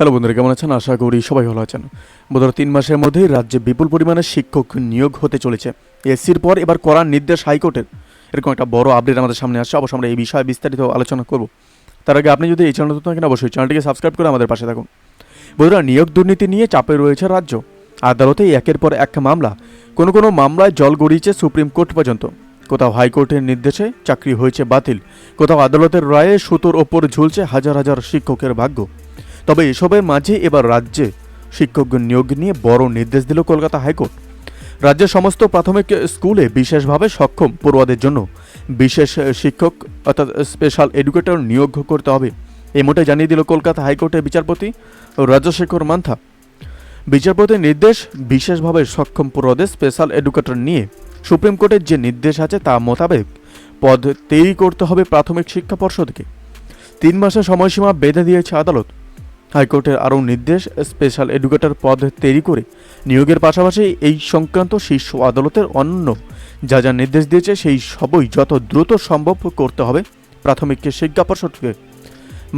Hello বন্ধুরা, কেমন আছেন? আশা করি সবাই ভালো আছেন। বোধহয় তিন মাসের মধ্যেই রাজ্যে বিপুল পরিমাণে শিক্ষক নিয়োগ হতে চলেছে। এসসির পর এবার করার নির্দেশ হাইকোর্টের। এরকম একটা বড় আপডেট আমাদের সামনে আসছে। অবশ্য আমরা এই বিষয়ে বিস্তারিত আলোচনা করব। তার আগে আপনি যদি এই চ্যানেল নতুন থাকেন, অবশ্যই চ্যানেলটিকে সাবস্ক্রাইব করে আমাদের পাশে থাকুন। বন্ধুরা, নিয়োগ দুর্নীতি নিয়ে চাপে রয়েছে রাজ্য। আদালতে একের পর এক মামলা। কোনো কোনো মামলায় জল গড়িয়েছে সুপ্রিম কোর্ট পর্যন্ত। কোথাও হাইকোর্টের নির্দেশে চাকরি হয়েছে বাতিল। কোথাও আদালতের রায়ে সুতোর ওপর ঝুলছে হাজার হাজার শিক্ষকের ভাগ্য। তবে এসবের মাঝে এবার রাজ্যে শিক্ষক নিয়োগ নিয়ে বড় নির্দেশ দিল কলকাতা হাইকোর্ট। রাজ্যের সমস্ত প্রাথমিক স্কুলে বিশেষভাবে সক্ষম পড়ুয়াদের জন্য বিশেষ শিক্ষক অর্থাৎ স্পেশাল এডুকেটর নিয়োগ করতে হবে। এমনটাই জানিয়ে দিল কলকাতা হাইকোর্টের বিচারপতি রাজশেখর মান্থা। বিচারপতির নির্দেশ, বিশেষভাবে সক্ষম পড়ুয়াদের স্পেশাল এডুকেটর নিয়ে সুপ্রিম কোর্টের যে নির্দেশ আছে তা মোতাবেক পদ তৈরি করতে হবে প্রাথমিক শিক্ষা পর্ষদকে। তিন মাসের সময়সীমা বেঁধে দিয়েছে আদালত। হাইকোর্টের আরও নির্দেশ, স্পেশাল এডুকেটর পদ তৈরি করে নিয়োগের পাশাপাশি এই সংক্রান্ত শীর্ষ আদালতের অন্য যা যা নির্দেশ দিয়েছে সেই সবই যত দ্রুত সম্ভব করতে হবে প্রাথমিক শিক্ষা পর্ষদকে।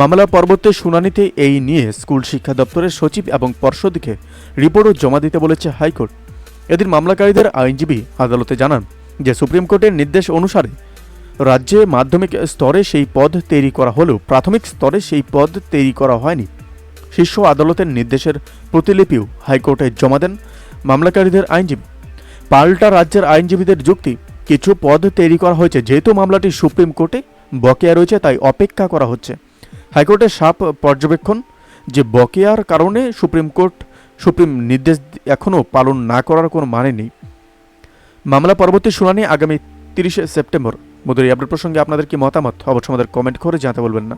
মামলার পরবর্তী শুনানিতে এই নিয়ে স্কুল শিক্ষা দপ্তরের সচিব এবং পর্ষদকে রিপোর্টও জমা দিতে বলেছে হাইকোর্ট। এদিন মামলাকারীদের আইনজীবী আদালতে জানান যে সুপ্রিম কোর্টের নির্দেশ অনুসারে রাজ্যে মাধ্যমিক স্তরে সেই পদ তৈরি করা হলেও প্রাথমিক স্তরে সেই পদ তৈরি করা হয়নি। শীর্ষ আদালতের নির্দেশের প্রতিলিপিও হাইকোর্টে জমা দেন মামলাকারীদের আইনজীবী। পাল্টা রাজ্যের আইনজীবীদের যুক্তি, কিছু পদ তৈরি করা হয়েছে, যেহেতু মামলাটি সুপ্রিম কোর্টে বকেয়া রয়েছে, তাই অপেক্ষা করা হচ্ছে। হাইকোর্টের সাপ পর্যবেক্ষণ যে বকেয়ার কারণে সুপ্রিম কোর্ট সুপ্রিম নির্দেশ এখনও পালন না করার কোনো মানে নেই। মামলা পরবর্তী শুনানি আগামী তিরিশে সেপ্টেম্বর। মোদের এই আপডেট প্রসঙ্গে আপনাদের কি মতামত? অবশ্য আমাদের কমেন্ট করে জানাতে বলবেন না।